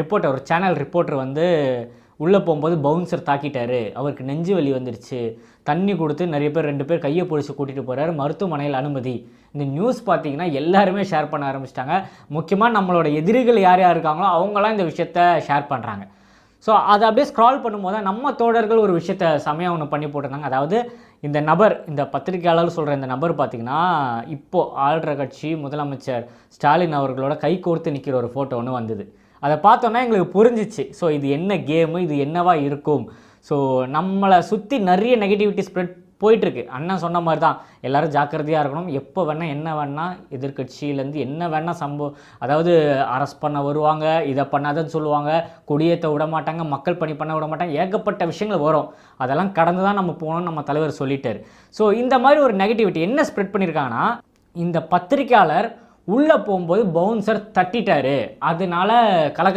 Reporter ஒரு channel reporter வந்து உள்ளே போகும்போது பவுன்சர் தாக்கிட்டாரு. அவருக்கு நெஞ்சு வலி வந்துருச்சு. தண்ணி கொடுத்து நிறைய பேர் ரெண்டு பேர் கையை பிடிச்சி கூட்டிகிட்டு போகிறாரு மருத்துவமனையில் அனுமதி. இந்த நியூஸ் பார்த்தீங்கன்னா எல்லாருமே ஷேர் பண்ண ஆரம்பிச்சிட்டாங்க. முக்கியமாக நம்மளோட எதிரிகள் யார் யார் இருக்காங்களோ அவங்களாம் இந்த விஷயத்த ஷேர் பண்ணுறாங்க ஸோ அதை அப்படியே ஸ்க்ரால் பண்ணும்போது நம்ம தோழர்கள் ஒரு விஷயத்த செமையாக ஒன்று பண்ணி போட்டிருந்தாங்க. அதாவது இந்த நபர் இந்த பத்திரிகையாளர் சொல்கிற இந்த நபர் பார்த்திங்கன்னா இப்போது ஆள்ற கட்சி முதலமைச்சர் ஸ்டாலின் அவர்களோட கை கோர்த்து நிற்கிற ஒரு ஃபோட்டோ ஒன்று வந்தது. அதை பார்த்தோன்னா எங்களுக்கு புரிஞ்சிச்சு. ஸோ இது என்ன கேமு இது என்னவா இருக்கும்? ஸோ நம்மளை சுற்றி நிறைய நெகட்டிவிட்டி ஸ்ப்ரெட் போயிட்டுருக்கு. அண்ணன் சொன்ன மாதிரி தான் எல்லோரும் ஜாக்கிரதையாக இருக்கணும். எப்போ வேணால் என்ன வேணால் எதிர்கட்சியிலேருந்து என்ன வேணால் சம்பவம் அதாவது அரெஸ்ட் பண்ண வருவாங்க இதை பண்ணாதன்னு சொல்லுவாங்க கொடியேற்ற விட மாட்டாங்க மக்கள் பணி பண்ண விட மாட்டாங்க ஏகப்பட்ட விஷயங்கள் வரும். அதெல்லாம் கடந்து தான் நம்ம போகணும்னு நம்ம தலைவர் சொல்லிட்டார். ஸோ இந்த மாதிரி ஒரு நெகட்டிவிட்டி என்ன ஸ்ப்ரெட் பண்ணியிருக்காங்கன்னா இந்த பத்திரிக்கையாளர் உள்ளே போகும்போது பவுன்சர் தட்டிட்டாரு. அதனால கலக்கல